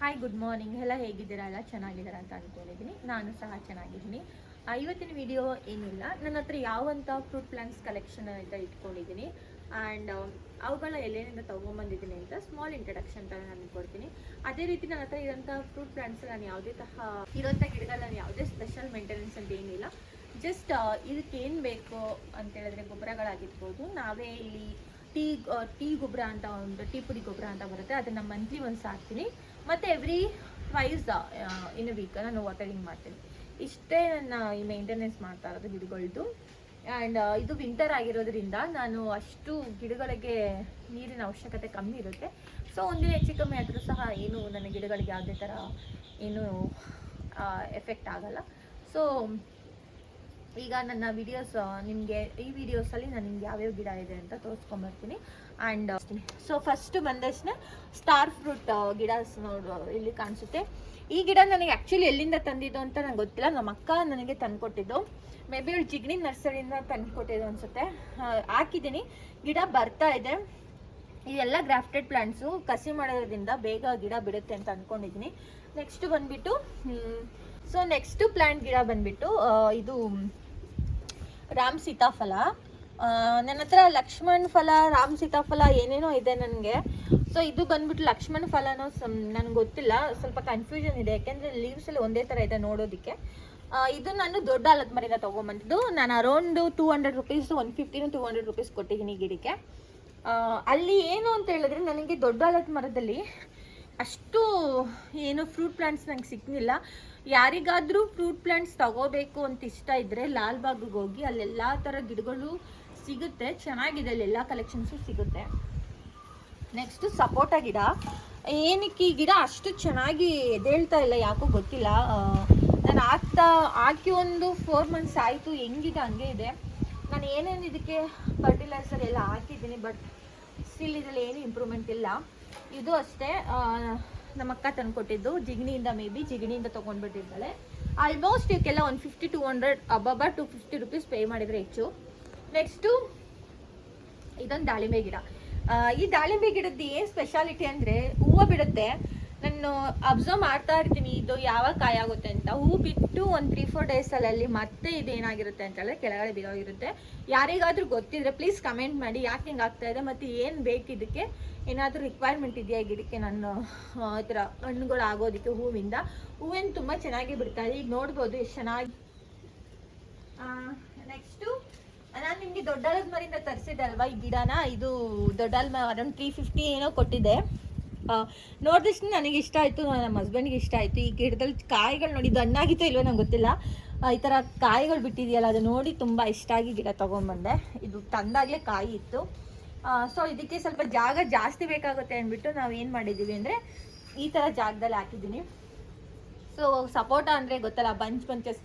Hi good morning ಎಲ್ಲ ಹೇಗಿದ್ದೀರಾ? ಎಲ್ಲ ಚೆನ್ನಾಗಿದ್ದೀರಾ ಅಂತ ಅಂದ್ಕೊಂಡಿದ್ದೀನಿ ನಾನು ಸಹ ಚೆನ್ನಾಗಿದ್ದೀನಿ. ಇವತ್ತಿನ ವಿಡಿಯೋ ಏನಿಲ್ಲ. ನನ್ನ ಹತ್ರ ಯಾವಂಥ ಫ್ರೂಟ್ ಪ್ಲಾಂಟ್ಸ್ ಕಲೆಕ್ಷನ್ ಅಂತ ಇಟ್ಕೊಂಡಿದ್ದೀನಿ. ಆ್ಯಂಡ್ ಅವುಗಳ ಎಲ್ಲೇನಿಂದ ತೊಗೊಂಬಂದಿದ್ದೀನಿ ಅಂತ ಸ್ಮಾಲ್ ಇಂಟ್ರಡಕ್ಷನ್ ಥರ ನಾನು ಕೊಡ್ತೀನಿ. ಅದೇ ರೀತಿ ನನ್ನ ಹತ್ರ ಇರೋಂಥ ಫ್ರೂಟ್ ಪ್ಲಾಂಟ್ಸ್ ನಾನು ಯಾವುದೇ ತರಹ ಇರೋಂಥ ಗಿಡಗಳು ನಾನು ಯಾವುದೇ ಸ್ಪೆಷಲ್ ಮೇಂಟೆನೆನ್ಸ್ ಅಂತ ಏನಿಲ್ಲ. ಜಸ್ಟ್ ಇದಕ್ಕೆ ಏನು ಬೇಕು ಅಂತ ಹೇಳಿದ್ರೆ ಗೊಬ್ಬರಗಳಾಗಿರ್ಬೋದು. ನಾವೇ ಇಲ್ಲಿ ಟೀ ಟೀ ಗೊಬ್ಬರ ಅಂತ ಒಂದು, ಟೀ ಪುಡಿ ಗೊಬ್ಬರ ಅಂತ ಬರುತ್ತೆ. ಅದನ್ನು ಮಂತ್ಲಿ ಒಂದು ಹಾಕ್ತೀನಿ ಮತ್ತು ಎವ್ರಿ ಟ್ವೈಸ್ ಇನ್ ವೀಕ್ ನಾನು ವಾಟರಿಂಗ್ ಮಾಡ್ತೀನಿ. ಇಷ್ಟೇ ನನ್ನ ಈ ಮೇಂಟೆನೆನ್ಸ್ ಮಾಡ್ತಾ ಇರೋದು ಗಿಡಗಳದ್ದು ಆ್ಯಂಡ್ ಇದು ವಿಂಟರ್ ಆಗಿರೋದ್ರಿಂದ ನಾನು ಅಷ್ಟು ಗಿಡಗಳಿಗೆ ನೀರಿನ ಅವಶ್ಯಕತೆ ಕಮ್ಮಿ ಇರುತ್ತೆ. ಸೊ ಒಂದಿನ ಹೆಚ್ಚು ಕಮ್ಮಿ ಆದರೂ ಸಹ ಏನು ನನ್ನ ಗಿಡಗಳಿಗೆ ಯಾವುದೇ ಥರ ಏನು ಎಫೆಕ್ಟ್ ಆಗಲ್ಲ. ಸೊ ಈಗ ನನ್ನ ವಿಡಿಯೋಸ್ ನಿಮಗೆ ಈ ವಿಡಿಯೋಸಲ್ಲಿ ನಾನು ನಿಮ್ಗೆ ಯಾವ್ಯಾವ ಗಿಡ ಇದೆ ಅಂತ ತೋರಿಸ್ಕೊಂಬರ್ತೀನಿ. ಆ್ಯಂಡ್ ಸೊ ಫಸ್ಟ್ ಬಂದಷ್ಟೇ ಸ್ಟಾರ್ ಫ್ರೂಟ್ ಗಿಡ ನೋಡು, ಇಲ್ಲಿ ಕಾಣಿಸುತ್ತೆ. ಈ ಗಿಡ ನನಗೆ ಆ್ಯಕ್ಚುಲಿ ಎಲ್ಲಿಂದ ತಂದಿದ್ದು ಅಂತ ನಂಗೆ ಗೊತ್ತಿಲ್ಲ. ನಮ್ಮ ಅಕ್ಕ ನನಗೆ ತಂದುಕೊಟ್ಟಿದ್ದು. ಮೇ ಬಿ ಅವಳು ಜಿಗ್ನಿ ನರ್ಸರಿಯಿಂದ ತಂದ್ಕೊಟ್ಟಿದ್ದು ಅನಿಸುತ್ತೆ. ಹಾಕಿದ್ದೀನಿ. ಗಿಡ ಬರ್ತಾ ಇದೆ. ಇದೆಲ್ಲ ಗ್ರಾಫ್ಟೆಡ್ ಪ್ಲಾಂಟ್ಸು ಕಸಿ ಮಾಡೋದ್ರಿಂದ ಬೇಗ ಗಿಡ ಬಿಡುತ್ತೆ ಅಂತ ಅಂದ್ಕೊಂಡಿದ್ದೀನಿ ನೆಕ್ಸ್ಟ್ ಬಂದ್ಬಿಟ್ಟು ಸೊ ನೆಕ್ಸ್ಟ್ ಪ್ಲಾಂಟ್ ಗಿಡ ಬಂದ್ಬಿಟ್ಟು ಇದು ರಾಮ್ ಸೀತಾಫಲ. ನನ್ನ ಹತ್ರ ಲಕ್ಷ್ಮಣ್ ಫಲ, ರಾಮ್ ಸೀತಾಫಲ ಏನೇನೋ ಇದೆ ನನಗೆ. ಸೊ ಇದು ಬಂದ್ಬಿಟ್ಟು ಲಕ್ಷ್ಮಣ್ ಫಲನೋ ನನಗೆ ಗೊತ್ತಿಲ್ಲ. ಸ್ವಲ್ಪ ಕನ್ಫ್ಯೂಷನ್ ಇದೆ. ಯಾಕೆಂದರೆ ಲೀವ್ಸ್ ಅಲ್ಲಿ ಒಂದೇ ಥರ ಇದೆ ನೋಡೋದಕ್ಕೆ. ಇದು ನಾನು ದೊಡ್ಡ ಆಲದ ಮರಿಂದ ತೊಗೊಂಬಂದಿದ್ದು. ನಾನು around two hundred rupees one ಫಿಫ್ಟಿನ two hundred rupees ಕೊಟ್ಟಿದ್ದೀನಿ ಗಿಡಕ್ಕೆ. ಅಲ್ಲಿ ಏನು ಅಂತ ಹೇಳಿದ್ರೆ ನನಗೆ ದೊಡ್ಡ ಆಲದ ಮರದಲ್ಲಿ ಅಷ್ಟು ಏನು ಫ್ರೂಟ್ ಪ್ಲಾಂಟ್ಸ್ ನಂಗೆ ಸಿಗ್ಲಿಲ್ಲ. ಯಾರಿಗಾದರೂ ಫ್ರೂಟ್ ಪ್ಲಾಂಟ್ಸ್ ತಗೋಬೇಕು ಅಂತ ಇಷ್ಟ ಇದ್ದರೆ ಲಾಲ್ಬಾಗ್ಗೆ ಹೋಗಿ ಅಲ್ಲೆಲ್ಲ ಥರ ಗಿಡಗಳು ಸಿಗುತ್ತೆ. ಚೆನ್ನಾಗಿದೆ ಅಲ್ಲಿ ಎಲ್ಲ ಕಲೆಕ್ಷನ್ಸು ಸಿಗುತ್ತೆ. ನೆಕ್ಸ್ಟ್ ಸಪೋಟ ಗಿಡ. ಏನಕ್ಕೆ ಈ ಗಿಡ ಅಷ್ಟು ಚೆನ್ನಾಗಿ ಎದೇಳ್ತಾ ಇಲ್ಲ ಯಾಕೋ ಗೊತ್ತಿಲ್ಲ. ನಾನು ಹಾಕ್ತಾ ಹಾಕಿ ಒಂದು ಫೋರ್ ಮಂತ್ಸ್ ಆಯಿತು, ಹೆಂಗಿದೆ ಹಂಗೆ ಇದೆ. ನಾನು ಏನೇನು ಇದಕ್ಕೆ ಫರ್ಟಿಲೈಸರ್ ಎಲ್ಲ ಹಾಕಿದ್ದೀನಿ ಬಟ್ ಸ್ಟಿಲ್ ಇದರಲ್ಲಿ ಏನು ಇಂಪ್ರೂವ್ಮೆಂಟ್ ಇಲ್ಲ. ಇದು ಅಷ್ಟೇ. ನಮ್ಮ ಅಕ್ಕ ತಂದ್ಕೊಟ್ಟಿದ್ದು ಜಿಗಣಿಯಿಂದ ಮೇ ಬಿ ಜಿಗಣಿಯಿಂದ ತೊಗೊಂಡ್ಬಿಟ್ಟಿದ್ದಾಳೆ ಆಲ್ಮೋಸ್ಟ್ ಇವಕ್ಕೆಲ್ಲ ಒನ್ ಫಿಫ್ಟಿ ಟು ಹಂಡ್ರೆಡ್ ಅಬಬ ಟು ಫಿಫ್ಟಿ ರುಪೀಸ್ ಪೇ ಮಾಡಿದರೆ ಹೆಚ್ಚು. ನೆಕ್ಸ್ಟು ಇದೊಂದು ದಾಳಿಂಬೆ ಗಿಡ. ಈ ದಾಳಿಂಬೆ ಗಿಡದ್ದು ಏನು ಸ್ಪೆಷಾಲಿಟಿ ಅಂದರೆ ಹೂವು ಬಿಡುತ್ತೆ. ನಾನು ಅಬ್ಸರ್ವ್ ಮಾಡ್ತಾ ಇರ್ತೀನಿ, ಇದು ಯಾವಾಗ ಕಾಯಾಗುತ್ತೆ ಅಂತ. ಹೂ ಬಿಟ್ಟು ಒಂದು ತ್ರೀ ಫೋರ್ ಡೇಸಲ್ಲಿ ಮತ್ತೆ ಇದು ಏನಾಗಿರುತ್ತೆ ಅಂತ ಹೇಳಿದ್ರೆ ಕೆಳಗಡೆ ಬಿದ್ದೋಗಿರುತ್ತೆ ಯಾರಿಗಾದರೂ ಗೊತ್ತಿದ್ರೆ ಪ್ಲೀಸ್ ಕಮೆಂಟ್ ಮಾಡಿ, ಯಾಕೆ ಹಿಂಗೆ ಆಗ್ತಾ ಇದೆ ಮತ್ತು ಏನು ಬೇಕು ಇದಕ್ಕೆ? ಏನಾದರೂ ರಿಕ್ವೈರ್ಮೆಂಟ್ ಇದೆಯಾ ಗಿಡಕ್ಕೆ ನಾನು ಈ ಥರ ಹಣ್ಣುಗಳು ಆಗೋದಕ್ಕೆ ಹೂವಿಂದ. ಹೂವೇನು ತುಂಬ ಚೆನ್ನಾಗಿ ಬಿಡ್ತಾ ಇದೆ. ಈಗ ನೋಡ್ಬೋದು ಎಷ್ಟು ಚೆನ್ನಾಗಿ. ನೆಕ್ಸ್ಟು ನಾನು ನಿಮಗೆ ದೊಡ್ಡಲದ ಮರಿಂದ ತರಿಸಿದೆ ಅಲ್ವಾ? ಈ ಗಿಡನ, ಇದು ದೊಡ್ಡಾಳ ಅರೌಂಡ್ ತ್ರೀ ಫಿಫ್ಟಿ ಏನೋ ಕೊಟ್ಟಿದೆ ನೋಡಿದಷ್ಟು ನನಗೆ ಇಷ್ಟ ಆಯಿತು ನಮ್ಮ ಹಸ್ಬೆಂಡ್ಗೆ ಇಷ್ಟ ಆಯಿತು. ಈ ಗಿಡದಲ್ಲಿ ಕಾಯಿಗಳು ನೋಡಿ, ಇದು ಹಣ್ಣಾಗಿತ್ತೋ ಇಲ್ವೋ ನಂಗೆ ಗೊತ್ತಿಲ್ಲ. ಈ ಥರ ಕಾಯಿಗಳು ಬಿಟ್ಟಿದೆಯಲ್ಲ, ಅದು ನೋಡಿ ತುಂಬ ಇಷ್ಟ ಆಗಿ ಗಿಡ ತೊಗೊಂಬಂದೆ ಇದು ತಂದಾಗಲೇ ಕಾಯಿ ಇತ್ತು. ಸೊ ಇದಕ್ಕೆ ಸ್ವಲ್ಪ ಜಾಗ ಜಾಸ್ತಿ ಬೇಕಾಗುತ್ತೆ ಅಂದ್ಬಿಟ್ಟು ನಾವು ಏನು ಮಾಡಿದ್ದೀವಿ ಅಂದರೆ, ಈ ಥರ ಜಾಗದಲ್ಲಿ ಹಾಕಿದ್ದೀನಿ. ಸೊ ಸಪೋಟ ಅಂದರೆ ಗೊತ್ತಲ್ಲ ಬಂಚ್ ಬಂಚಸ್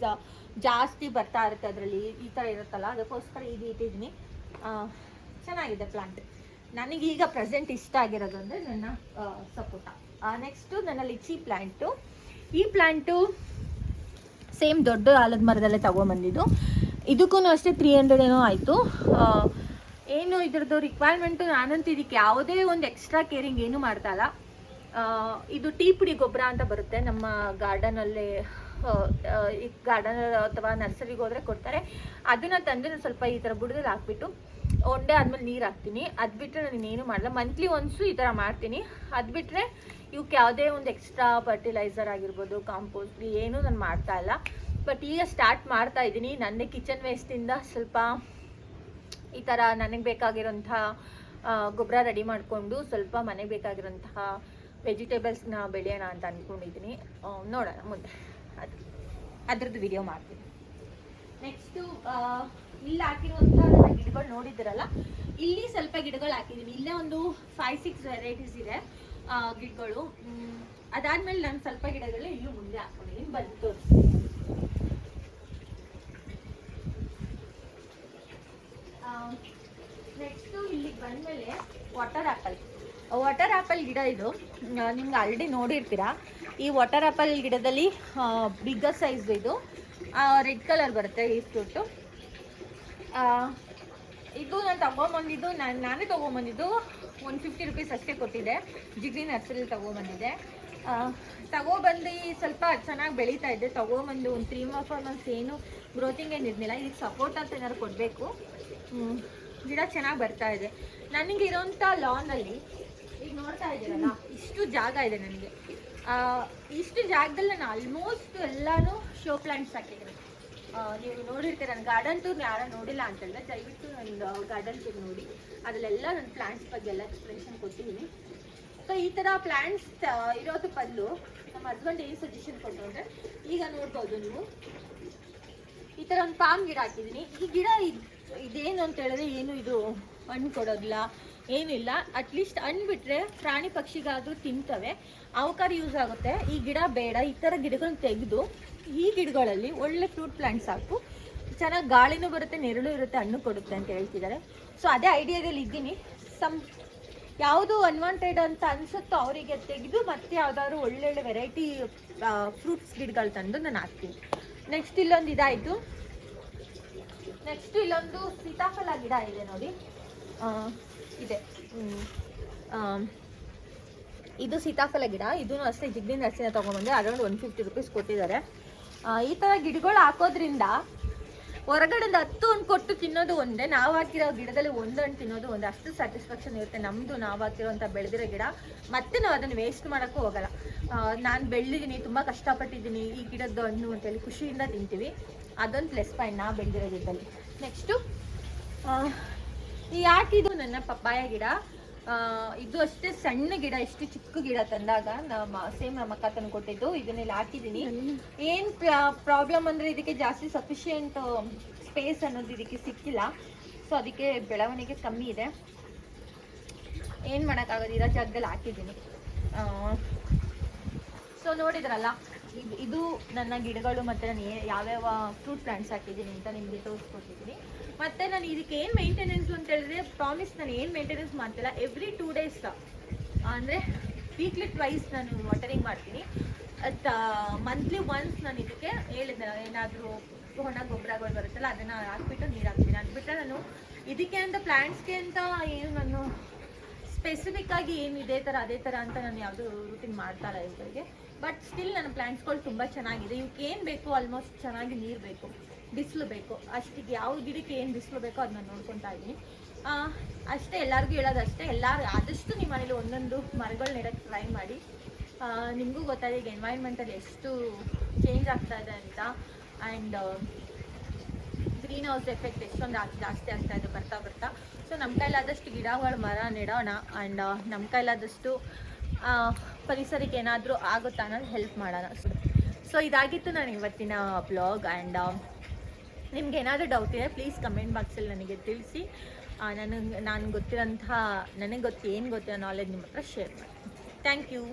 ಜಾಸ್ತಿ ಬರ್ತಾ ಇರುತ್ತೆ ಅದರಲ್ಲಿ. ಈ ಥರ ಇರುತ್ತಲ್ಲ, ಅದಕ್ಕೋಸ್ಕರ ಇದು ಇಟ್ಟಿದ್ದೀನಿ. ಚೆನ್ನಾಗಿದೆ ಪ್ಲಾಂಟ್ ನನಗೀಗ ಪ್ರೆಸೆಂಟ್ ಇಷ್ಟ ಆಗಿರೋದು ಅಂದರೆ ನನ್ನ ಸಪೋಟ. ನೆಕ್ಸ್ಟು ನನ್ನ ಲಿಚಿ ಪ್ಲ್ಯಾಂಟು ಈ ಪ್ಲ್ಯಾಂಟು ಸೇಮ್ ದೊಡ್ಡ ಆಲದ ಮರದಲ್ಲೇ ತಗೊಂಬಂದಿದ್ದು. ಇದಕ್ಕೂ ಅಷ್ಟೇ ತ್ರೀ ಹಂಡ್ರೆಡ್ ಏನೋ ಆಯಿತು. ಏನು ಇದ್ರದ್ದು ರಿಕ್ವೈರ್ಮೆಂಟು ನಾನಂತೂ ಇದಕ್ಕೆ ಯಾವುದೇ ಒಂದು ಎಕ್ಸ್ಟ್ರಾ ಕೇರಿಂಗ್ ಏನು ಮಾಡ್ತಾ ಇಲ್ಲ. ಇದು ಟೀ ಪುಡಿ ಗೊಬ್ಬರ ಅಂತ ಬರುತ್ತೆ. ನಮ್ಮ ಗಾರ್ಡನಲ್ಲಿ ಈ ಗಾರ್ಡನ್ ಅಥವಾ ನರ್ಸರಿಗೆ ಹೋದರೆ ಕೊಡ್ತಾರೆ. ಅದನ್ನು ತಂದು ಸ್ವಲ್ಪ ಈ ಥರ ಬುಡದಲ್ಲಿ ಹಾಕ್ಬಿಟ್ಟು ಒಂಡೆ ಆದಮೇಲೆ ನೀರು ಹಾಕ್ತೀನಿ. ಅದು ಬಿಟ್ಟರೆ ನಾನು ಇನ್ನೇನು ಮಾಡಲ್ಲ. ಮಂತ್ಲಿ ಒನ್ಸು ಈ ಥರ ಮಾಡ್ತೀನಿ. ಅದು ಬಿಟ್ಟರೆ ಇವಕ್ಕೆ ಯಾವುದೇ ಒಂದು ಎಕ್ಸ್ಟ್ರಾ ಫರ್ಟಿಲೈಸರ್ ಆಗಿರ್ಬೋದು ಕಾಂಪೋಸ್ಟ್ ಏನೂ ನಾನು ಮಾಡ್ತಾ ಇಲ್ಲ. ಬಟ್ ಈಗ ಸ್ಟಾರ್ಟ್ ಮಾಡ್ತಾ ಇದ್ದೀನಿ. ನನ್ನ ಕಿಚನ್ ವೇಸ್ಟಿಂದ ಸ್ವಲ್ಪ ಈ ಥರ ನನಗೆ ಬೇಕಾಗಿರೋಂಥ ಗೊಬ್ಬರ ರೆಡಿ ಮಾಡಿಕೊಂಡು ಸ್ವಲ್ಪ ಮನೆಗೆ ಬೇಕಾಗಿರೋಂತಹ ವೆಜಿಟೇಬಲ್ಸ್ನ ಬೆಳೆಯೋಣ ಅಂತ ಅಂದ್ಕೊಂಡಿದ್ದೀನಿ ನೋಡೋಣ ಮುಂದೆ. ಅದು, ಅದ್ರದ್ದು ವಿಡಿಯೋ ಮಾಡ್ತೀನಿ. ನೆಕ್ಸ್ಟು ಇಲ್ಲಿ ಹಾಕಿರುವಂಥ ನೋಡಿದ್ದೀರಲ್ಲ, ಇಲ್ಲಿ ಸ್ವಲ್ಪ ಗಿಡಗಳು ಹಾಕಿದ್ದೀನಿ ಇಲ್ಲೇ ಒಂದು ಫೈವ್ ಸಿಕ್ಸ್ ವೆರೈಟೀಸ್ ಇದೆ ಗಿಡಗಳು. ಅದಾದ್ಮೇಲೆ ನಾನು ಸ್ವಲ್ಪ ಗಿಡಗಳು ಇಲ್ಲೂ ಮುಂದೆ ಹಾಕೊಂಡಿದ್ದೀನಿ ಬಂದು ತೋರಿಸ್ತೀನಿ ನೆಕ್ಸ್ಟು ಇಲ್ಲಿಗೆ ಬಂದಮೇಲೆ ವಾಟರ್ ಆ್ಯಪಲ್ ವಾಟರ್ ಆ್ಯಪಲ್ ಗಿಡ ಇದು ನಿಮ್ಗೆ ಆಲ್ರೆಡಿ ನೋಡಿರ್ತೀರಾ? ಈ ವಾಟರ್ ಆ್ಯಪಲ್ ಗಿಡದಲ್ಲಿ ಬಿಗ್ಗರ್ ಸೈಜ್ ಇದು ರೆಡ್ ಕಲರ್ ಬರುತ್ತೆ, ಈ ಫ್ರೂಟು ಇದು ನಾನು ತಗೊಂಬಂದಿದ್ದು, ನಾನು, ನಾನೇ ತೊಗೊಂಬಂದಿದ್ದು ಒಂದು ಫಿಫ್ಟಿ ರುಪೀಸ್ ಅಷ್ಟೇ ಕೊಟ್ಟಿದ್ದೆ ಜಿಗ್ರಿ ನರ್ಸರಿಲಿ ತೊಗೊಂಬಂದಿದ್ದೆ ತಗೊಬಂದು ಸ್ವಲ್ಪ ಚೆನ್ನಾಗಿ ಬೆಳೀತಾ ಇದ್ದೆ ತಗೊಬಂದು ಒಂದು ತ್ರೀ ಫೋರ್ ಮಂತ್ಸ್ ಏನು ಗ್ರೋತಿಂಗ್ ಏನು ಇರಲಿಲ್ಲ ಈಗ ಸಪೋರ್ಟ್ ಅಂತ ಏನಾದ್ರು ಕೊಡಬೇಕು? ಗಿಡ ಚೆನ್ನಾಗಿ ಬರ್ತಾ ಇದೆ. ನನಗೆ ಇರೋಂಥ ಲಾನಲ್ಲಿ ಈಗ ನೋಡ್ತಾ ಇದ್ದೀರಲ್ಲ, ಇಷ್ಟು ಜಾಗ ಇದೆ ನನಗೆ. ಇಷ್ಟು ಜಾಗದಲ್ಲಿ ನಾನು ಆಲ್ಮೋಸ್ಟ್ ಎಲ್ಲಾನು ಶೋ ಪ್ಲಾಂಟ್ಸ್ ಹಾಕಿದ್ದೀನಿ. ನೀವು ನೋಡಿರ್ತೀರ ನನ್ನ ಗಾರ್ಡನ್ ಟೂರ್ ಯಾರು ನೋಡಿಲ್ಲ ಅಂತ ಹೇಳಿದ್ರೆ ದಯವಿಟ್ಟು ನನ್ನ ಗಾರ್ಡನ್ ಟೂರ್ ನೋಡಿ. ಅದಲ್ಲೆಲ್ಲ ನನ್ನ ಪ್ಲಾಂಟ್ಸ್ ಬಗ್ಗೆ ಎಲ್ಲ ಎಕ್ಸ್ಪ್ಲೇಷನ್ ಕೊಟ್ಟಿದ್ದೀನಿ ಸೊ ಈ ಥರ ಪ್ಲ್ಯಾಂಟ್ಸ್ ಇರೋದು ಬದಲು ನಮ್ಮ ಹಸ್ಬೆಂಡ್ ಏನು ಸಜೆಷನ್ ಕೊಟ್ಟರು ಅಂದರೆ, ಈಗ ನೋಡ್ಬೋದು ನೀವು. ಈ ಥರ ಒಂದು ಪಾಮ್ ಗಿಡ ಹಾಕಿದ್ದೀನಿ. ಈ ಗಿಡ ಇದು ಇದೇನು ಅಂತ ಹೇಳಿದ್ರೆ ಏನು ಇದು ಹಣ್ಣು ಕೊಡೋದಿಲ್ಲ. ಏನಿಲ್ಲ ಅಟ್ಲೀಸ್ಟ್ ಬಿಟ್ಟರೆ ಪ್ರಾಣಿ ಪಕ್ಷಿಗಾದ್ರೂ ತಿಂತವೆ. ಅವಕಾರ ಯೂಸ್ ಆಗುತ್ತೆ. ಈ ಗಿಡ ಬೇಡ, ಈ ಥರ ಗಿಡಗಳನ್ನ ತೆಗೆದು ಈ ಗಿಡಗಳಲ್ಲಿ ಒಳ್ಳೆ ಫ್ರೂಟ್ ಪ್ಲಾಂಟ್ಸ್ ಹಾಕು. ಚೆನ್ನಾಗಿ ಗಾಳಿನೂ ಬರುತ್ತೆ, ನೆರಳು ಇರುತ್ತೆ, ಹಣ್ಣು ಕೊಡುತ್ತೆ ಅಂತ ಹೇಳ್ತಿದ್ದಾರೆ. ಸೊ ಅದೇ ಐಡಿಯಾದಲ್ಲಿ ಇದ್ದೀನಿ. ಸಮ್ ಯಾವುದು ಅನ್ವಾಂಟೆಡ್ ಅಂತ ಅನ್ಸುತ್ತೋ ಅವರಿಗೆ ತೆಗೆದು ಮತ್ತೆ ಯಾವುದಾದ್ರು ಒಳ್ಳೊಳ್ಳೆ ವೆರೈಟಿ ಫ್ರೂಟ್ಸ್ ಗಿಡಗಳು ತಂದು ನಾನು ಹಾಕ್ತೀನಿ. ನೆಕ್ಸ್ಟ್ ಇಲ್ಲೊಂದು ಇದಾಯಿತು. ನೆಕ್ಸ್ಟ್ ಇಲ್ಲೊಂದು ಸೀತಾಫಲ ಗಿಡ ಇದೆ ನೋಡಿ. ಇದೆ. ಇದು ಸೀತಾಫಲ ಗಿಡ. ಇದೂ ಅಷ್ಟೇ ಜಿಗ್ನಿ ನರ್ಸಿನ ತೊಗೊಂಡ್ಬಂದೆ. ಅರೌಂಡ್ ಒನ್ ಫಿಫ್ಟಿ ರುಪೀಸ್ ಕೊಟ್ಟಿದ್ದಾರೆ. ಈ ಥರ ಗಿಡಗಳು ಹಾಕೋದ್ರಿಂದ ಹೊರಗಡೆಯಿಂದ ಹತ್ತು ಹಣ್ಣು ಕೊಟ್ಟು ತಿನ್ನೋದು ಒಂದೇ. ನಾವು ಹಾಕಿರೋ ಗಿಡದಲ್ಲಿ ಒಂದು ತಿನ್ನೋದು ಒಂದು. ಅಷ್ಟು ಸ್ಯಾಟಿಸ್ಫ್ಯಾಕ್ಷನ್ ಇರುತ್ತೆ. ನಮ್ಮದು ನಾವು ಹಾಕಿರೋಂಥ ಬೆಳೆದಿರೋ ಗಿಡ. ಮತ್ತೆ ನಾವು ಅದನ್ನು ವೇಸ್ಟ್ ಮಾಡೋಕ್ಕೂ ಹೋಗಲ್ಲ. ನಾನು ಬೆಳೆದಿದ್ದೀನಿ, ತುಂಬ ಕಷ್ಟಪಟ್ಟಿದ್ದೀನಿ. ಈ ಗಿಡದ ಹಣ್ಣು ಅಂತೇಳಿ ಖುಷಿಯಿಂದ ತಿಂತೀವಿ. ಅದೊಂದು ಪ್ಲಸ್ ಪಾಯಿಂಟ್ ನಾವು ಬೆಳೆದಿರೋ ಗಿಡದಲ್ಲಿ. ನೆಕ್ಸ್ಟು ಯಾಕಿದು ನನ್ನ ಪಪ್ಪಾಯ ಗಿಡ? ಇದು ಅಷ್ಟೇ ಸಣ್ಣ ಗಿಡ ಎಷ್ಟು ಚಿಕ್ಕ ಗಿಡ ತಂದಾಗ ನಮ್ಮ ಸೇಮ್ ನಮ್ಮ ಅಕ್ಕ ತಂದು ಕೊಟ್ಟಿದ್ದು, ಇದನ್ನೆಲ್ಲ ಹಾಕಿದ್ದೀನಿ. ಏನು ಪ್ರಾಬ್ಲಮ್ ಅಂದರೆ ಇದಕ್ಕೆ ಜಾಸ್ತಿ ಸಫಿಷಿಯೆಂಟ್ ಸ್ಪೇಸ್ ಅನ್ನೋದು ಇದಕ್ಕೆ ಸಿಕ್ಕಿಲ್ಲ. ಸೊ ಅದಕ್ಕೆ ಬೆಳವಣಿಗೆ ಕಮ್ಮಿ ಇದೆ. ಏನು ಮಾಡೋಕ್ಕಾಗೋದು ಇರೋ ಜಾಗದಲ್ಲಿ ಹಾಕಿದ್ದೀನಿ ಸೊ ನೋಡಿದ್ರಲ್ಲ, ಇದು ನನ್ನ ಗಿಡಗಳು ಮತ್ತು ನಾನು ಯಾವ್ಯಾವ ಫ್ರೂಟ್ ಪ್ಲಾಂಟ್ಸ್ ಹಾಕಿದ್ದೀನಿ ಅಂತ ನಿಮಗೆ ತೋರಿಸ್ಕೊಟ್ಟಿದ್ದೀನಿ. ಮತ್ತು ನಾನು ಇದಕ್ಕೆ ಏನು ಮೇಂಟೆನೆನ್ಸ್ ಅಂತ ಹೇಳಿದ್ರೆ ಪ್ರಾಮಿಸ್ ನಾನು ಏನು ಮೇಂಟೆನೆನ್ಸ್ ಮಾಡ್ತಿಲ್ಲ ಎವ್ರಿ ಟೂ ಡೇಸ್ ಅಂದರೆ ವೀಕ್ಲಿ ಟ್ವೈಸ್ ನಾನು ವಾಟರಿಂಗ್ ಮಾಡ್ತೀನಿ. ಮಂತ್ಲಿ ಒನ್ಸ್ ನಾನು ಇದಕ್ಕೆ ಹೇಳಿದ್ದೆ, ಏನಾದರೂ ಹೊಣ, ಗೊಬ್ಬರಗಳು ಬರುತ್ತಲ್ಲ, ಅದನ್ನು ಹಾಕ್ಬಿಟ್ಟು ನೀರು ಹಾಕ್ತೀನಿ ಅದು ಬಿಟ್ಟರೆ ನಾನು ಇದಕ್ಕೆ ಅಂತ ಪ್ಲ್ಯಾಂಟ್ಸ್ಗೆ ಅಂತ ಏನು ನಾನು ಸ್ಪೆಸಿಫಿಕ್ ಆಗಿ ಏನು ಇದೇ ಥರ ಅದೇ ಥರ ಅಂತ ನಾನು ಯಾವುದು ರೂಟೀನ್ ಮಾಡ್ತಾ ಇಲ್ಲ ಇವುಗಳಿಗೆ ಬಟ್ ಸ್ಟಿಲ್ ನನ್ನ ಪ್ಲ್ಯಾಂಟ್ಸ್ಗಳು ತುಂಬ ಚೆನ್ನಾಗಿದೆ. ಇವಕ್ಕೆ ಏನು ಬೇಕು? ಆಲ್ಮೋಸ್ಟ್ ಚೆನ್ನಾಗಿ ನೀರು ಬೇಕು. ಬಿಸಿಲು ಬೇಕು ಅಷ್ಟಿಗೆ ಯಾವ ಗಿಡಕ್ಕೆ ಏನು ಬಿಸಿಲು ಬೇಕೋ ಅದನ್ನ ನೋಡ್ಕೊತಾ ಇದ್ದೀನಿ. ಅಷ್ಟೇ ಎಲ್ಲರಿಗೂ ಹೇಳೋದು ಅಷ್ಟೇ. ಎಲ್ಲರೂ ಆದಷ್ಟು ನಿಮ್ಮ ಮನೇಲಿ ಒಂದೊಂದು ಮರಗಳು ನೆಡೋಕ್ಕೆ ಟ್ರೈ ಮಾಡಿ. ನಿಮಗೂ ಗೊತ್ತಾಗಿದೆ ಈಗ ಎನ್ವೈರ್ಮೆಂಟಲ್ಲಿ ಎಷ್ಟು ಚೇಂಜ್ ಆಗ್ತಾ ಇದೆ ಅಂತ. ಆ್ಯಂಡ್ ಗ್ರೀನ್ ಹೌಸ್ ಎಫೆಕ್ಟ್ ಎಷ್ಟೊಂದು ಜಾಸ್ತಿ ಆಗ್ತಾ ಇದೆ ಬರ್ತಾ ಬರ್ತಾ. ಸೊ ನಮ್ಮ ಕೈಲಾದಷ್ಟು ಗಿಡಗಳು, ಮರ ನೆಡೋಣ. ಆ್ಯಂಡ್ ನಮ್ಮ ಕೈಲಾದಷ್ಟು ಪರಿಸರಕ್ಕೆ ಏನಾದರೂ ಆಗುತ್ತಾ ಅನ್ನೋದು ಹೆಲ್ಪ್ ಮಾಡೋಣ. ಸೊ ಇದಾಗಿತ್ತು ನಾನು ಇವತ್ತಿನ ಬ್ಲಾಗ್ ಆ್ಯಂಡ್ ನಿಮ್ಗೆ ಏನಾದರೂ ಡೌಟ್ ಇದೆ ಪ್ಲೀಸ್ ಕಮೆಂಟ್ ಬಾಕ್ಸಲ್ಲಿ ನನಗೆ ತಿಳಿಸಿ. ನನಗೆ ನಾನು ಗೊತ್ತಿರೋಂಥ ನನಗೆ ಗೊತ್ತು ಏನು ಗೊತ್ತಿರೋ ನಾಲೆಜ್ ನಿಮ್ಮ ಹತ್ರ ಶೇರ್ ಮಾಡಿ. Thank you